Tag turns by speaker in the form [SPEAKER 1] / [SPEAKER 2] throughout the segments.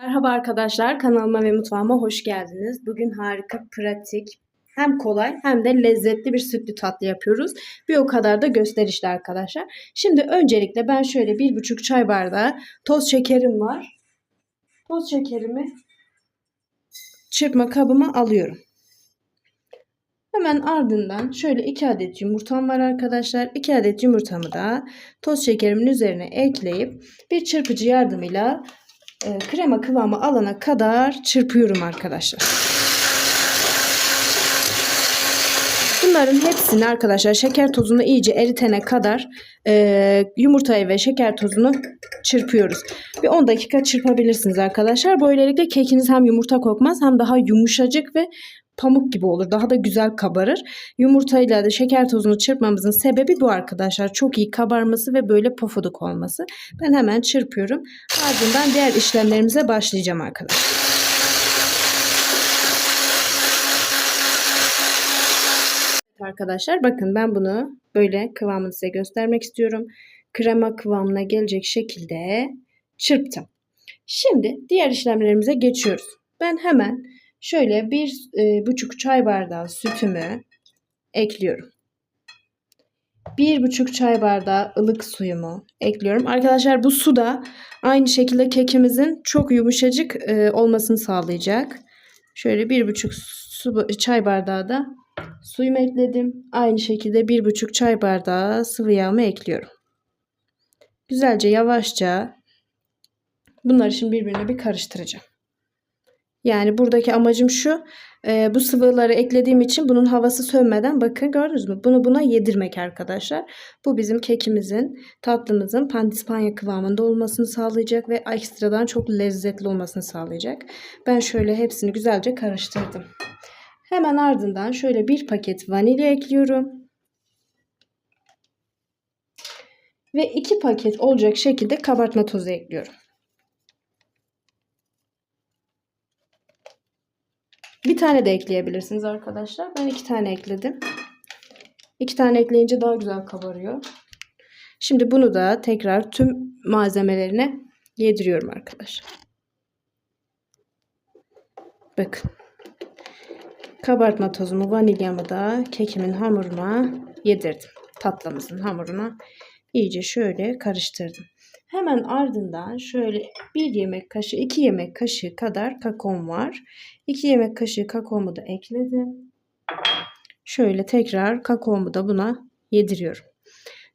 [SPEAKER 1] Merhaba arkadaşlar, kanalıma ve mutfağıma hoş geldiniz. Bugün harika, pratik, hem kolay hem de lezzetli bir sütlü tatlı yapıyoruz. Bir o kadar da gösterişli arkadaşlar. Şimdi öncelikle ben şöyle bir buçuk çay bardağı toz şekerim var. Toz şekerimi çırpma kabıma alıyorum. Hemen ardından şöyle 2 adet yumurtam var arkadaşlar. 2 adet yumurtamı da toz şekerimin üzerine ekleyip bir çırpıcı yardımıyla e, krema kıvamı alana kadar çırpıyorum arkadaşlar. Bunların hepsini arkadaşlar şeker tozunu iyice eritene kadar e, yumurtayı ve şeker tozunu çırpıyoruz. Bir 10 dakika çırpabilirsiniz arkadaşlar. Böylelikle kekiniz hem yumurta kokmaz hem daha yumuşacık ve pamuk gibi olur. Daha da güzel kabarır. Yumurtayla da şeker tozunu çırpmamızın sebebi bu arkadaşlar. Çok iyi kabarması ve böyle pofuduk olması. Ben hemen çırpıyorum. Ardından diğer işlemlerimize başlayacağım arkadaşlar. Arkadaşlar bakın ben bunu böyle kıvamını size göstermek istiyorum. Krema kıvamına gelecek şekilde çırptım. Şimdi diğer işlemlerimize geçiyoruz. Ben hemen şöyle bir e, buçuk çay bardağı sütümü ekliyorum. Bir buçuk çay bardağı ılık suyumu ekliyorum. Arkadaşlar bu su da aynı şekilde kekimizin çok yumuşacık e, olmasını sağlayacak. Şöyle bir buçuk su, çay bardağı da suyumu ekledim. Aynı şekilde bir buçuk çay bardağı sıvı yağımı ekliyorum. Güzelce yavaşça bunları şimdi birbirine bir karıştıracağım. Yani buradaki amacım şu. E, bu sıvıları eklediğim için bunun havası sönmeden bakın gördünüz mü? Bunu buna yedirmek arkadaşlar. Bu bizim kekimizin, tatlımızın pandispanya kıvamında olmasını sağlayacak ve ekstradan çok lezzetli olmasını sağlayacak. Ben şöyle hepsini güzelce karıştırdım. Hemen ardından şöyle bir paket vanilya ekliyorum. Ve iki paket olacak şekilde kabartma tozu ekliyorum. Bir tane de ekleyebilirsiniz arkadaşlar. Ben iki tane ekledim. İki tane ekleyince daha güzel kabarıyor. Şimdi bunu da tekrar tüm malzemelerine yediriyorum arkadaşlar. Bakın. Kabartma tozumu, vanilyamı da kekimin hamuruna yedirdim. Tatlımızın hamuruna iyice şöyle karıştırdım. Hemen ardından şöyle bir yemek kaşığı, iki yemek kaşığı kadar kakaom var. 2 yemek kaşığı kakaomu da ekledim. Şöyle tekrar kakaomu da buna yediriyorum.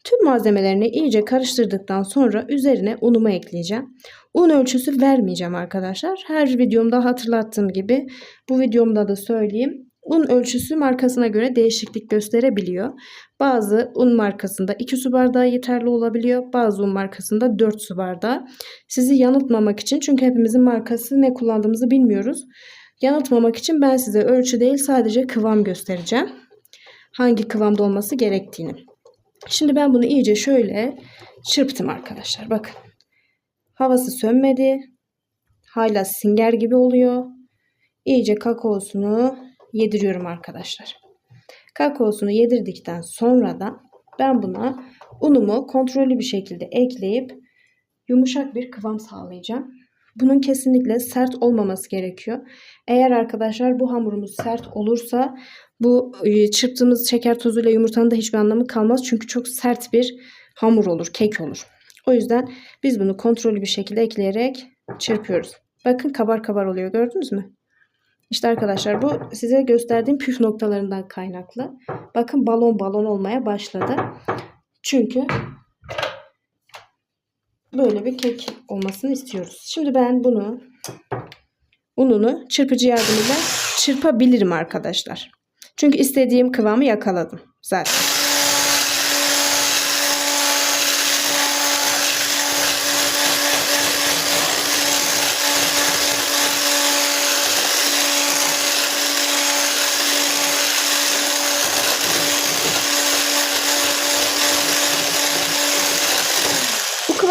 [SPEAKER 1] Tüm malzemelerini iyice karıştırdıktan sonra üzerine unumu ekleyeceğim. Un ölçüsü vermeyeceğim arkadaşlar. Her videomda hatırlattığım gibi bu videomda da söyleyeyim. Un ölçüsü markasına göre değişiklik gösterebiliyor. Bazı un markasında 2 su bardağı yeterli olabiliyor. Bazı un markasında 4 su bardağı. Sizi yanıltmamak için çünkü hepimizin markası ne kullandığımızı bilmiyoruz. Yanıltmamak için ben size ölçü değil sadece kıvam göstereceğim. Hangi kıvamda olması gerektiğini. Şimdi ben bunu iyice şöyle çırptım arkadaşlar. Bakın. Havası sönmedi. Hala singer gibi oluyor. İyice kakaosunu yediriyorum arkadaşlar. Kakaosunu yedirdikten sonra da ben buna unumu kontrollü bir şekilde ekleyip yumuşak bir kıvam sağlayacağım. Bunun kesinlikle sert olmaması gerekiyor. Eğer arkadaşlar bu hamurumuz sert olursa bu e, çırptığımız şeker tozuyla yumurtanın da hiçbir anlamı kalmaz. Çünkü çok sert bir hamur olur, kek olur. O yüzden biz bunu kontrollü bir şekilde ekleyerek çırpıyoruz. Bakın kabar kabar oluyor gördünüz mü? İşte arkadaşlar bu size gösterdiğim püf noktalarından kaynaklı. Bakın balon balon olmaya başladı. Çünkü böyle bir kek olmasını istiyoruz. Şimdi ben bunu ununu çırpıcı yardımıyla çırpabilirim arkadaşlar. Çünkü istediğim kıvamı yakaladım zaten.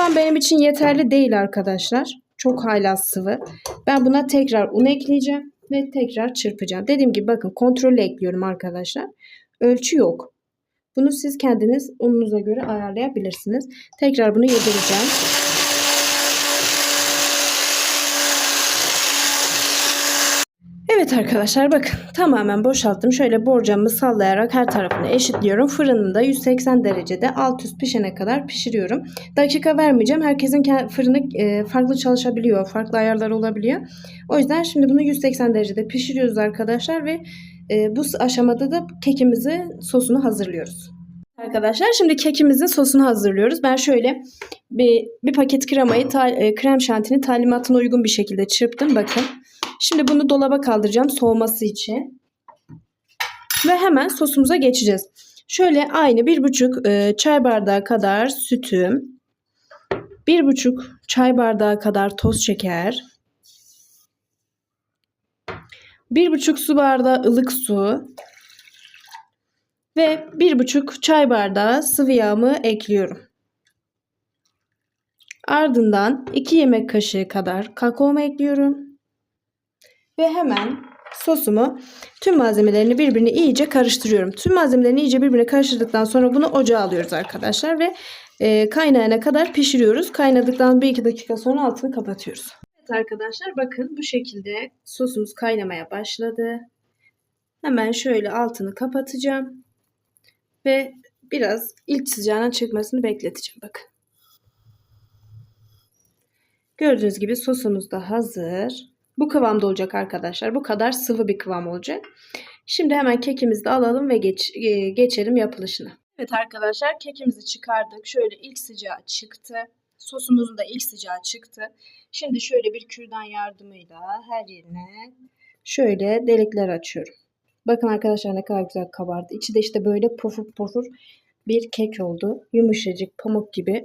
[SPEAKER 1] Kıvam benim için yeterli değil arkadaşlar. Çok hala sıvı. Ben buna tekrar un ekleyeceğim ve tekrar çırpacağım. Dediğim gibi bakın kontrollü ekliyorum arkadaşlar. Ölçü yok. Bunu siz kendiniz ununuza göre ayarlayabilirsiniz. Tekrar bunu yedireceğim. Arkadaşlar bakın tamamen boşalttım. Şöyle borcamımı sallayarak her tarafını eşitliyorum. Fırınında 180 derecede alt üst pişene kadar pişiriyorum. Dakika vermeyeceğim. Herkesin ke- fırını e, farklı çalışabiliyor. Farklı ayarlar olabiliyor. O yüzden şimdi bunu 180 derecede pişiriyoruz arkadaşlar ve e, bu aşamada da kekimizi sosunu hazırlıyoruz. Arkadaşlar şimdi kekimizin sosunu hazırlıyoruz. Ben şöyle bir, bir paket kremayı e, krem şantini talimatına uygun bir şekilde çırptım. Bakın. Şimdi bunu dolaba kaldıracağım soğuması için. Ve hemen sosumuza geçeceğiz. Şöyle aynı bir buçuk e, çay bardağı kadar sütüm. Bir buçuk çay bardağı kadar toz şeker. Bir buçuk su bardağı ılık su. Ve bir buçuk çay bardağı sıvı yağımı ekliyorum. Ardından 2 yemek kaşığı kadar kakaomu ekliyorum. Ve hemen sosumu tüm malzemelerini birbirine iyice karıştırıyorum. Tüm malzemelerini iyice birbirine karıştırdıktan sonra bunu ocağa alıyoruz arkadaşlar ve e, kaynayana kadar pişiriyoruz. Kaynadıktan 1-2 dakika sonra altını kapatıyoruz. Evet arkadaşlar bakın bu şekilde sosumuz kaynamaya başladı. Hemen şöyle altını kapatacağım. Ve biraz ilk sıcağına çıkmasını bekleteceğim bakın. Gördüğünüz gibi sosumuz da hazır. Bu kıvamda olacak arkadaşlar. Bu kadar sıvı bir kıvam olacak. Şimdi hemen kekimizi de alalım ve geç, e, geçelim yapılışına. Evet arkadaşlar kekimizi çıkardık. Şöyle ilk sıcağı çıktı. Sosumuzun da ilk sıcağı çıktı. Şimdi şöyle bir kürdan yardımıyla her yerine şöyle delikler açıyorum. Bakın arkadaşlar ne kadar güzel kabardı. İçi de işte böyle pofur pofur bir kek oldu. Yumuşacık pamuk gibi.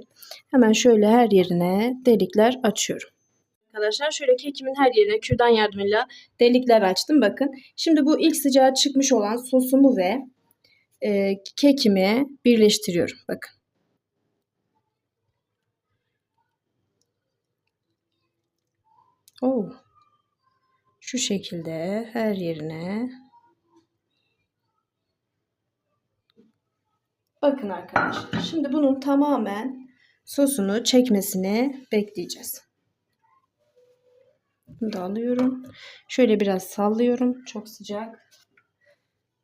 [SPEAKER 1] Hemen şöyle her yerine delikler açıyorum. Arkadaşlar şöyle kekimin her yerine kürdan yardımıyla delikler açtım. Bakın. Şimdi bu ilk sıcağı çıkmış olan sosumu ve e, kekimi birleştiriyorum. Bakın. Oo. Şu şekilde her yerine Bakın arkadaşlar. Şimdi bunun tamamen sosunu çekmesini bekleyeceğiz. Bunu da alıyorum. Şöyle biraz sallıyorum. Çok sıcak.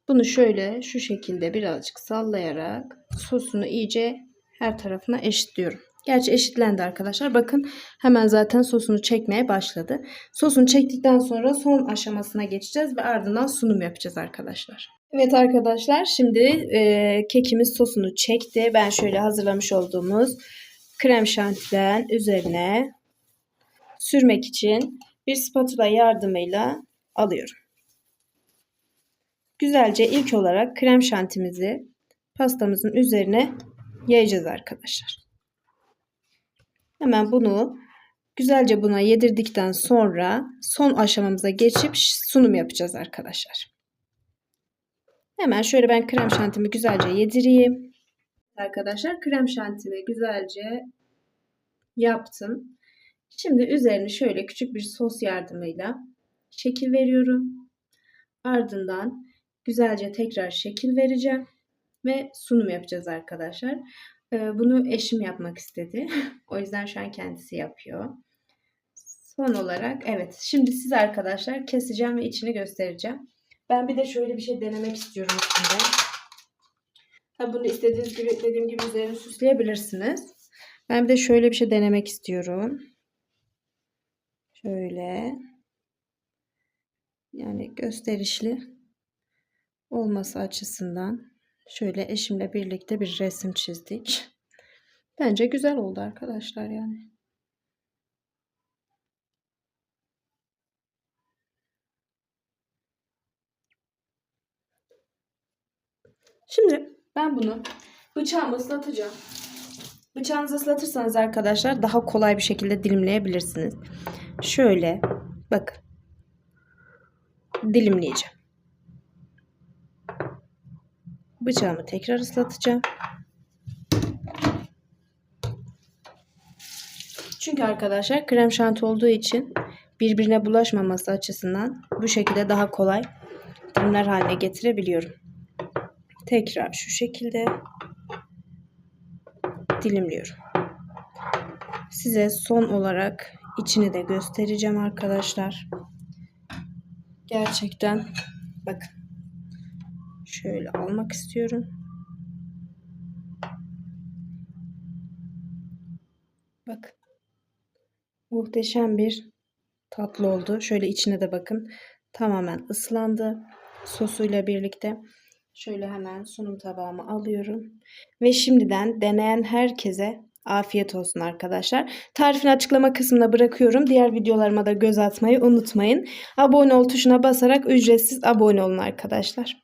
[SPEAKER 1] Bunu şöyle şu şekilde birazcık sallayarak sosunu iyice her tarafına eşitliyorum. Gerçi eşitlendi arkadaşlar. Bakın hemen zaten sosunu çekmeye başladı. Sosunu çektikten sonra son aşamasına geçeceğiz ve ardından sunum yapacağız arkadaşlar. Evet arkadaşlar şimdi e, kekimiz sosunu çekti. Ben şöyle hazırlamış olduğumuz krem şantiden üzerine sürmek için bir spatula yardımıyla alıyorum. Güzelce ilk olarak krem şantimizi pastamızın üzerine yayacağız arkadaşlar. Hemen bunu güzelce buna yedirdikten sonra son aşamamıza geçip sunum yapacağız arkadaşlar. Hemen şöyle ben krem şantimi güzelce yedireyim. Arkadaşlar krem şantimi güzelce yaptım. Şimdi üzerine şöyle küçük bir sos yardımıyla şekil veriyorum. Ardından güzelce tekrar şekil vereceğim ve sunum yapacağız arkadaşlar. Bunu eşim yapmak istedi. o yüzden şu an kendisi yapıyor. Son olarak evet şimdi siz arkadaşlar keseceğim ve içini göstereceğim. Ben bir de şöyle bir şey denemek istiyorum üstünde. Tabi bunu istediğiniz gibi dediğim gibi üzerine süsleyebilirsiniz. Ben bir de şöyle bir şey denemek istiyorum. Şöyle. Yani gösterişli olması açısından şöyle eşimle birlikte bir resim çizdik. Bence güzel oldu arkadaşlar yani. Şimdi ben bunu bıçağımı ıslatacağım. Bıçağınızı ıslatırsanız arkadaşlar daha kolay bir şekilde dilimleyebilirsiniz. Şöyle bakın. Dilimleyeceğim. Bıçağımı tekrar ıslatacağım. Çünkü arkadaşlar krem şanti olduğu için birbirine bulaşmaması açısından bu şekilde daha kolay dilimler haline getirebiliyorum. Tekrar şu şekilde dilimliyorum. Size son olarak içini de göstereceğim arkadaşlar. Gerçekten bakın. Şöyle almak istiyorum. Bak. Muhteşem bir tatlı oldu. Şöyle içine de bakın. Tamamen ıslandı. Sosuyla birlikte. Şöyle hemen sunum tabağıma alıyorum. Ve şimdiden deneyen herkese afiyet olsun arkadaşlar. Tarifini açıklama kısmına bırakıyorum. Diğer videolarıma da göz atmayı unutmayın. Abone ol tuşuna basarak ücretsiz abone olun arkadaşlar.